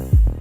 Thank you.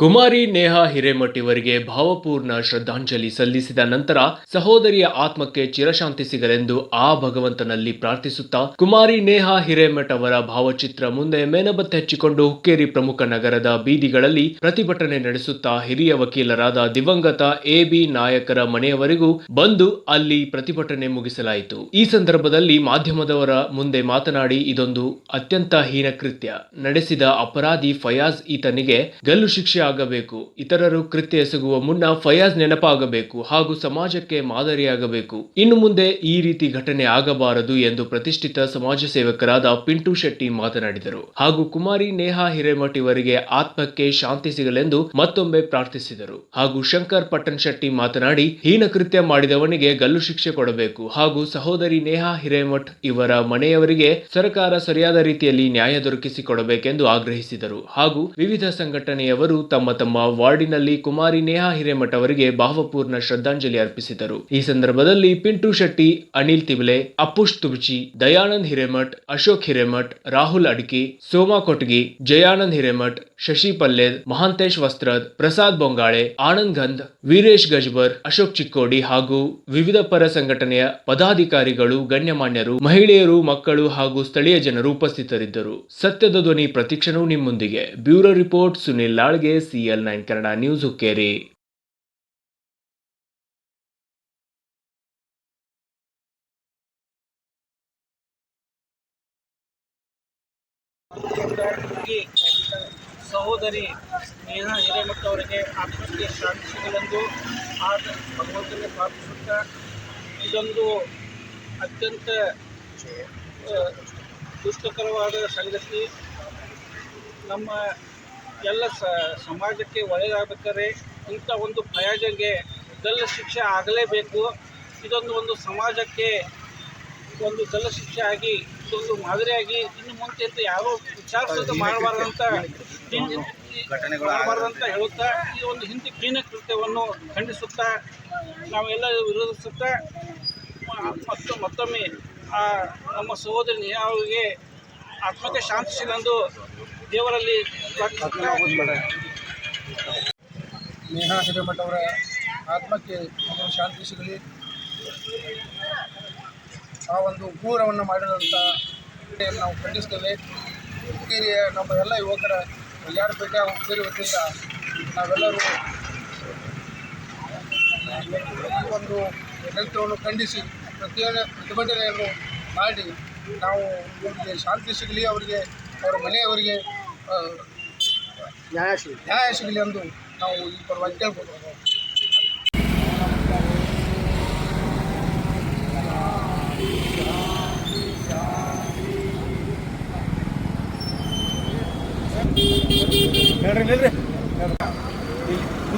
ಕುಮಾರಿ ನೇಹಾ ಹಿರೇಮಠ್ ಅವರಿಗೆ ಭಾವಪೂರ್ಣ ಶ್ರದ್ಧಾಂಜಲಿ ಸಲ್ಲಿಸಿದ ನಂತರ ಸಹೋದರಿಯ ಆತ್ಮಕ್ಕೆ ಚಿರಶಾಂತಿ ಸಿಗಲೆಂದು ಆ ಭಗವಂತನಲ್ಲಿ ಪ್ರಾರ್ಥಿಸುತ್ತಾ ಕುಮಾರಿ ನೇಹಾ ಹಿರೇಮಠ್ ಅವರ ಭಾವಚಿತ್ರ ಮುಂದೆ ಮೇನಬತ್ತೆ ಹಚ್ಚಿಕೊಂಡು ಹುಕ್ಕೇರಿ ಪ್ರಮುಖ ನಗರದ ಬೀದಿಗಳಲ್ಲಿ ಪ್ರತಿಭಟನೆ ನಡೆಸುತ್ತಾ ಹಿರಿಯ ವಕೀಲರಾದ ದಿವಂಗತ ಎ ಬಿ ನಾಯಕರ ಮನೆಯವರೆಗೂ ಬಂದು ಅಲ್ಲಿ ಪ್ರತಿಭಟನೆ ಮುಗಿಸಲಾಯಿತು. ಈ ಸಂದರ್ಭದಲ್ಲಿ ಮಾಧ್ಯಮದವರ ಮುಂದೆ ಮಾತನಾಡಿ, ಇದೊಂದು ಅತ್ಯಂತ ಹೀನ ಕೃತ್ಯ. ನಡೆಸಿದ ಅಪರಾಧಿ ಫಯಾಜ್ ಈತನಿಗೆ ಗಲ್ಲು ಶಿಕ್ಷೆ ಆಗಬೇಕು ಇತರರು ಕೃತ್ಯ ಎಸಗುವ ಮುನ್ನ ಫಯಾಜ್ ನೆನಪಾಗಬೇಕು ಹಾಗೂ ಸಮಾಜಕ್ಕೆ ಮಾದರಿಯಾಗಬೇಕು. ಇನ್ನು ಮುಂದೆ ಈ ರೀತಿ ಘಟನೆ ಆಗಬಾರದು ಎಂದು ಪ್ರತಿಷ್ಠಿತ ಸಮಾಜ ಸೇವಕರಾದ ಪಿಂಟು ಶೆಟ್ಟಿ ಮಾತನಾಡಿದರು. ಹಾಗೂ ಕುಮಾರಿ ನೇಹಾ ಹಿರೇಮಠ್ ಇವರಿಗೆ ಆತ್ಮಕ್ಕೆ ಶಾಂತಿ ಸಿಗಲೆಂದು ಮತ್ತೊಮ್ಮೆ ಪ್ರಾರ್ಥಿಸಿದರು. ಹಾಗೂ ಶಂಕರ್ ಪಟ್ಟಣ್ ಶೆಟ್ಟಿ ಮಾತನಾಡಿ, ಹೀನ ಕೃತ್ಯ ಮಾಡಿದವನಿಗೆ ಗಲ್ಲು ಶಿಕ್ಷೆ ಕೊಡಬೇಕು ಹಾಗೂ ಸಹೋದರಿ ನೇಹಾ ಹಿರೇಮಠ್ ಇವರ ಮನೆಯವರಿಗೆ ಸರ್ಕಾರ ಸರಿಯಾದ ರೀತಿಯಲ್ಲಿ ನ್ಯಾಯ ದೊರಕಿಸಿಕೊಡಬೇಕೆಂದು ಆಗ್ರಹಿಸಿದರು. ಹಾಗೂ ವಿವಿಧ ಸಂಘಟನೆಯವರು ತಮ್ಮ ತಮ್ಮ ವಾರ್ಡಿನಲ್ಲಿ ಕುಮಾರಿ ನೇಹಾ ಹಿರೇಮಠ ಅವರಿಗೆ ಭಾವಪೂರ್ಣ ಶ್ರದ್ಧಾಂಜಲಿ ಅರ್ಪಿಸಿದರು. ಈ ಸಂದರ್ಭದಲ್ಲಿ ಪಿಂಟು ಶೆಟ್ಟಿ, ಅನಿಲ್ ತಿಬ್ಲೆ ಅಪ್ಪುಷ್ ತುಬಚಿ ದಯಾನಂದ್ ಹಿರೇಮಠ್, ಅಶೋಕ್ ಹಿರೇಮಠ್, ರಾಹುಲ್ ಅಡ್ಕಿ, ಸೋಮಾ ಕೊಟ್ಗಿ, ಜಯಾನಂದ್ ಹಿರೇಮಠ್ ಶಶಿ ಪಲ್ಲೇದ್ ಮಹಾಂತೇಶ್ ವಸ್ತ್ರದ್, ಪ್ರಸಾದ್ ಬೊಂಗಾಳೆ, ಆನಂದ್ ಗಂಧ್, ವೀರೇಶ್ ಗಜ್ಬರ್, ಅಶೋಕ್ ಚಿಕ್ಕೋಡಿ ಹಾಗೂ ವಿವಿಧ ಪರ ಸಂಘಟನೆಯ ಪದಾಧಿಕಾರಿಗಳು, ಗಣ್ಯಮಾನ್ಯರು, ಮಹಿಳೆಯರು, ಮಕ್ಕಳು ಹಾಗೂ ಸ್ಥಳೀಯ ಜನರು ಉಪಸ್ಥಿತರಿದ್ದರು. ಸತ್ಯದ ಧ್ವನಿ ಪ್ರತಿಕ್ಷಣವು ನಿಮ್ಮೊಂದಿಗೆ. Bureau report, Sunil ಲಾಳ್ಗೆ, CL nine Kannada news Hukkeri. ಸಹೋದರಿ ಸ್ನೇಹ ಹಿರೇಮಠ ಅವರಿಗೆ ಆತ್ಮಕ್ಕೆ ಶಾಂತಿಗಳೆಂದು ಆತ ಭಗವಂತನೇ ಪ್ರಾರ್ಥಿಸುತ್ತಾ ಇದೊಂದು ಅತ್ಯಂತ ದುಷ್ಟಕರವಾದ ಸಂಗತಿ. ನಮ್ಮ ಎಲ್ಲ ಸಮಾಜಕ್ಕೆ ಒಳ್ಳೆಯದಾಗಬೇಕಾದ್ರೆ ಇಂಥ ಒಂದು ಪ್ರಯೋಜನೆಗೆ ಗಲ್ಲ ಶಿಕ್ಷೆ ಆಗಲೇಬೇಕು. ಇದೊಂದು ಒಂದು ಸಮಾಜಕ್ಕೆ ಒಂದು ಗಲ್ಲ ಶಿಕ್ಷೆ ಆಗಿ ಇದೊಂದು ಮಾದರಿಯಾಗಿ ಇನ್ನು ಮುಂದೆ ಅಂತ ಯಾರೋ ವಿಚಾರಿಸೋದು ಮಾಡಬಾರ್ದಂತ ಮಾಡಬಾರ್ದಂತ ಹೇಳುತ್ತಾ ಈ ಒಂದು ಹಿಂದಿ ಕ್ಲೀನ ಕೃತ್ಯವನ್ನು ಖಂಡಿಸುತ್ತಾ ನಾವೆಲ್ಲ ವಿರೋಧಿಸುತ್ತಾ ಮತ್ತು ಮತ್ತೊಮ್ಮೆ ಆ ನಮ್ಮ ಸಹೋದರಿ ನೇಹಾ ಅವರಿಗೆ ಆತ್ಮಕ್ಕೆ ಶಾಂತಿ ಸಿಗಲೆಂದು ದೇವರಲ್ಲಿ ನೇಹಾ ಹಿರೇಮಠ ಅವರ ಆತ್ಮಕ್ಕೆ ಒಂದು ಶಾಂತಿ ಸಿಗಲಿ. ಆ ಒಂದು ಉಗ್ರವನ್ನು ಮಾಡಿದಂಥ ನಾವು ಖಂಡಿಸ್ತೇವೆ. ಹುಕ್ಕೇರಿಯ ನಮ್ಮ ಎಲ್ಲ ಯುವಕರ ಯಾರಪೇಟೆ ಹುಕ್ಕೇರಿ ವತಿಯಿಂದ ನಾವೆಲ್ಲರೂ ಈ ಒಂದು ಕೃತ್ಯವನ್ನು ಖಂಡಿಸಿ ಪ್ರತಿಯೊಂದು ಪ್ರತಿಭಟನೆಯನ್ನು ಮಾಡಿ ನಾವು ಇವರಿಗೆ ಶಾಂತಿ ಸಿಗಲಿ ಅವರಿಗೆ ಅವರ ಮನೆಯವರಿಗೆ ನ್ಯಾಯ ಸಿಗಲಿ. ನ್ಯಾಯ ಸಿಗಲಿ ಎಂದು ನಾವು ಈ ಪರವಾಗಿ ಕೇಳ್ಬೋದು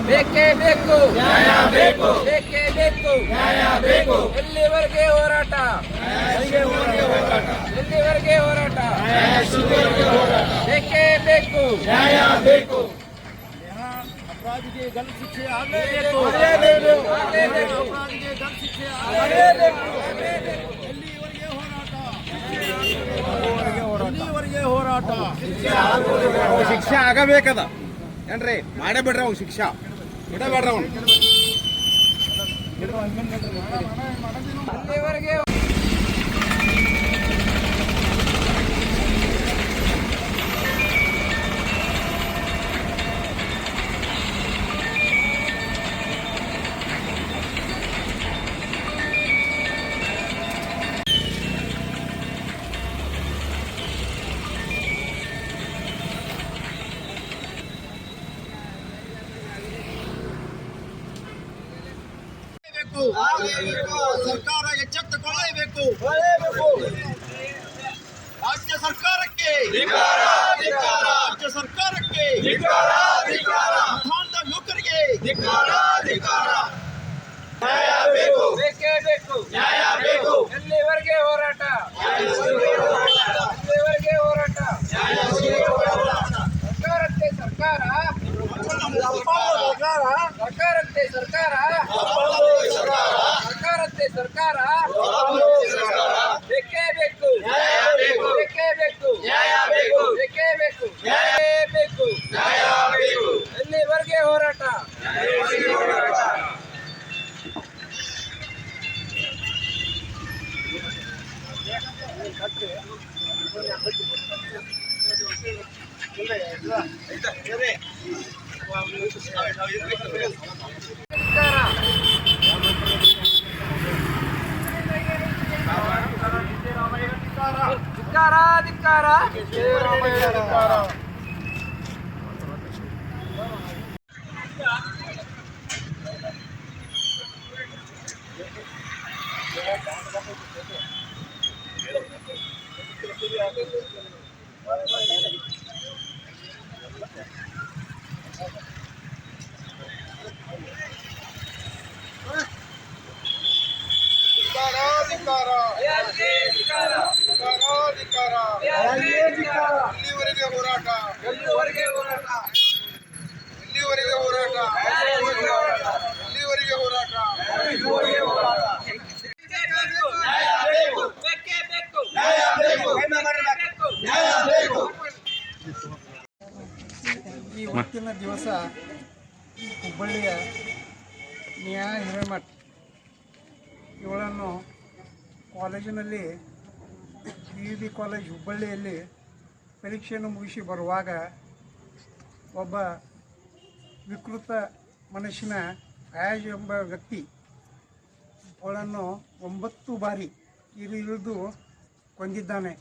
ಬೇಕೇ ಬೇಕು ನ್ಯಾಯ ಬೇಕು ಬೇಕೇ ಬೇಕು ನ್ಯಾಯ ಬೇಕು ಎಲ್ಲಿವರೆಗೆ ಹೋರಾಟ ಎಲ್ಲಿವರೆಗೆ ಹೋರಾಟ ಬೇಕೇ ಬೇಕು ನ್ಯಾಯ ಬೇಕು ಅಪರಾಧಿಗೆ ಗಲ್ಲು ಶಿಕ್ಷೆ ಆಗಲೇಬೇಕು ಆಗಲೇಬೇಕು. ಆಗಲೇಬೇಕು. ಅಪರಾಧಿಗೆ ಗಲ್ಲು ಶಿಕ್ಷೆ ಆಗಲೇಬೇಕು. ಎಲ್ಲಿವರೆಗೆ ಹೋರಾಟ ಎಲ್ಲಿವರೆಗೆ ಹೋರಾಟ ಶಿಕ್ಷೆ ಆಗಬೇಕದ ಏನ್ರಿ ಮಾಡೇ ಬಿಡ್ರಿ ಅವ್ನು ಶಿಕ್ಷಾ ಬಿಡಬೇಡ್ರಿ ಅವ್ನು ಎಲ್ಲಿವರೆಗೆ ಸರ್ಕಾರ ಎಚ್ಚೆತ್ತುಕೊಳ್ಳಲೇಬೇಕು ರಾಜ್ಯ ಸರ್ಕಾರಕ್ಕೆ. ರಾಜ್ಯ ಸರ್ಕಾರಕ್ಕೆ. ಪ್ರಧಾನದ ಯುವಕರಿಗೆ. ಬೇಕೇ. ಬೇಕು ನ್ಯಾಯ ಬೇಕು. ಎಲ್ಲಿವರೆಗೆ ಹೋರಾಟ? ಎಲ್ಲಿವರೆಗೆ ಹೋರಾಟ? ಸರ್ಕಾರಕ್ಕೆ ಸರ್ಕಾರ. ಸರ್ಕಾರಕ್ಕೆ ಸರ್ಕಾರ. ಸರ್ಕಾರ ಬೇಕೇ ಬೇಕು ಬೇಕೇ ಬೇಕು ಬೇಕೇ ಬೇಕು ಬೇಕು ಎಲ್ಲಿವರೆಗೆ ಹೋರಾಟ ಧಿಕ್ಕಾರ ಧಿಕ್ಕಾರ ಧಿಕ್ಕಾರ ಹೋರಾಟ? ಎಲ್ಲಿವರೆಗೆ ಹೋರಾಟ? ಎಲ್ಲಿವರೆಗೆ ಹೋರಾಟ? ಎಲ್ಲಿವರೆಗೆ ಹೋರಾಟ? ಬೇಕು ಬೇಕು ಈ ಹೊತ್ತಿನ ದಿವಸ ಹುಬ್ಬಳ್ಳಿಯ ನ್ಯಾಯ ಹಿರೇಮಠ್. ಇವಳನ್ನು ಕಾಲೇಜಿನಲ್ಲಿ ಬಿ ಯು ಬಿ ಕಾಲೇಜ್ ಹುಬ್ಬಳ್ಳಿಯಲ್ಲಿ ಪರೀಕ್ಷೆಯನ್ನು ಮುಗಿಸಿ ಬರುವಾಗ ಒಬ್ಬ ವಿಕೃತ ಮನಸ್ಸಿನ ಆಯಾಜ್ ಎಂಬ ವ್ಯಕ್ತಿ ಅವಳನ್ನು ಒಂಬತ್ತು ಬಾರಿ ಇರಿದು ಕೊಂದಿದ್ದಾನೆ.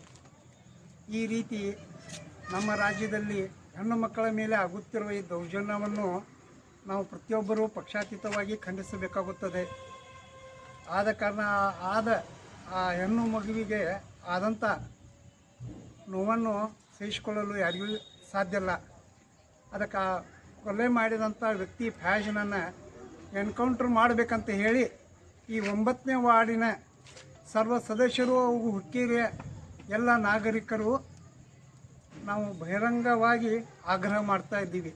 ಈ ರೀತಿ ನಮ್ಮ ರಾಜ್ಯದಲ್ಲಿ ಹೆಣ್ಣು ಮಕ್ಕಳ ಮೇಲೆ ಆಗುತ್ತಿರುವ ಈ ದೌರ್ಜನ್ಯವನ್ನು ನಾವು ಪ್ರತಿಯೊಬ್ಬರೂ ಪಕ್ಷಾತೀತವಾಗಿ ಖಂಡಿಸಬೇಕಾಗುತ್ತದೆ. ಆದ ಕಾರಣ ಆದ ಆ ಹೆಣ್ಣು ಮಗುವಿಗೆ ಆದಂಥ ನೋವನ್ನು ಸಹಿಸಿಕೊಳ್ಳಲು ಯಾರಿಗೂ ಸಾಧ್ಯ ಇಲ್ಲ. ಅದಕ್ಕೆ ಕೊಲೆ ಮಾಡಿದಂಥ ವ್ಯಕ್ತಿ ಫ್ಯಾಷನನ್ನು ಎನ್ಕೌಂಟ್ರ್ ಮಾಡಬೇಕಂತ ಹೇಳಿ ಈ ಒಂಬತ್ತನೇ ವಾರ್ಡಿನ ಸರ್ವ ಸದಸ್ಯರು ಹಾಗೂ ಹುಕ್ಕೇರಿಯ ಎಲ್ಲ ನಾಗರಿಕರು ನಾವು ಬಹಿರಂಗವಾಗಿ ಆಗ್ರಹ ಮಾಡ್ತಾ ಇದ್ದೀವಿ.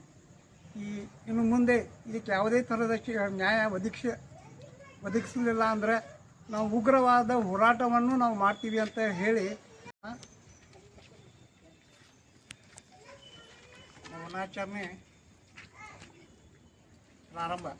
ಈ ಇನ್ನು ಮುಂದೆ ಇದಕ್ಕೆ ಯಾವುದೇ ಥರದ ನ್ಯಾಯ ಒದಗಿಸ ಒದಗಿಸಲಿಲ್ಲ ಅಂದರೆ ನಾವು ಉಗ್ರವಾದ ಹೋರಾಟವನ್ನು ನಾವು ಮಾಡ್ತೀವಿ ಅಂತ ಹೇಳಿ Mau. Larang, Mbak.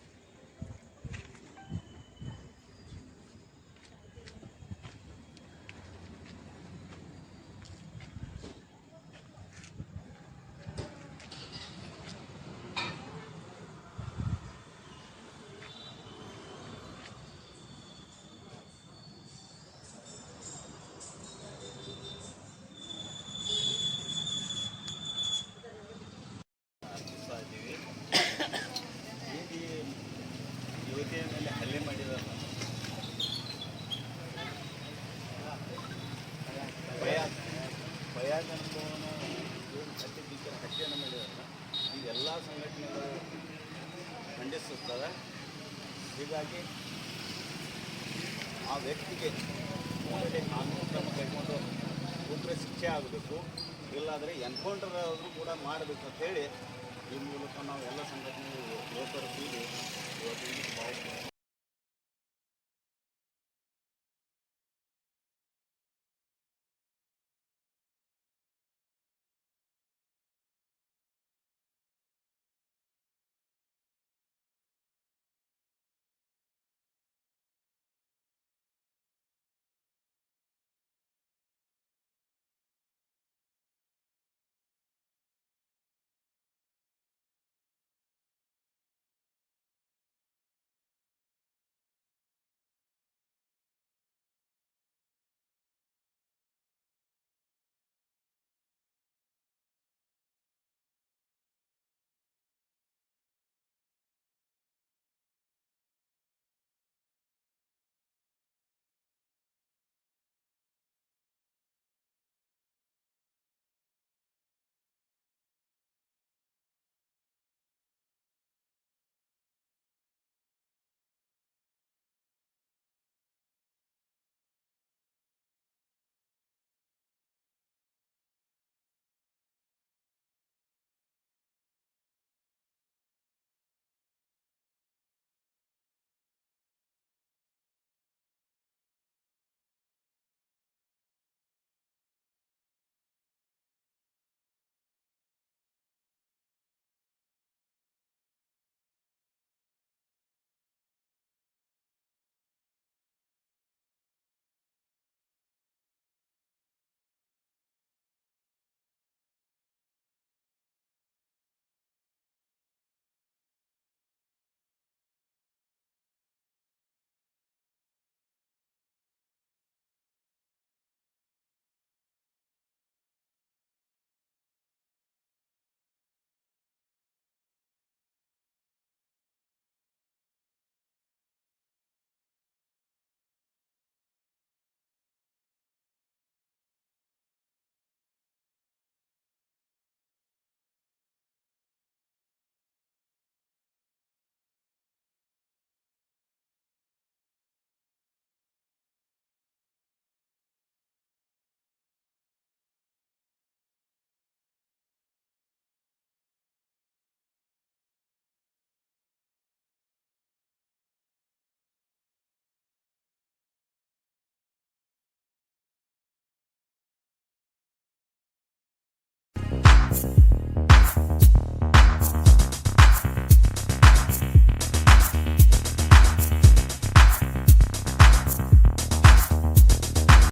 ಭಯ ಅನುಭವನ ಹತ್ಯೆ ಭೀಕರ ಹತ್ಯೆಯನ್ನು ಮಾಡಿದಾರಲ್ಲ ಇದೆಲ್ಲ ಸಂಘಟನೆಗಳು ಖಂಡಿಸುತ್ತವೆ. ಹೀಗಾಗಿ ಆ ವ್ಯಕ್ತಿಗೆ ಕೂಡಲೇ ಕಾನೂನು ಕ್ರಮ ಕೈಗೊಂಡು ಉಗ್ರ ಶಿಕ್ಷೆ ಆಗಬೇಕು, ಇಲ್ಲಾದರೆ ಎನ್ಕೌಂಟರ್ ಆದರೂ ಕೂಡ ಮಾಡಬೇಕು ಅಂತ ಹೇಳಿ ಈ ಮೂಲಕ ನಾವು ಎಲ್ಲ ಸಂಘಟನೆಗಳು ಯುವಕರು ಕೂಡಿ ಇವತ್ತು ಈ ಭಾವ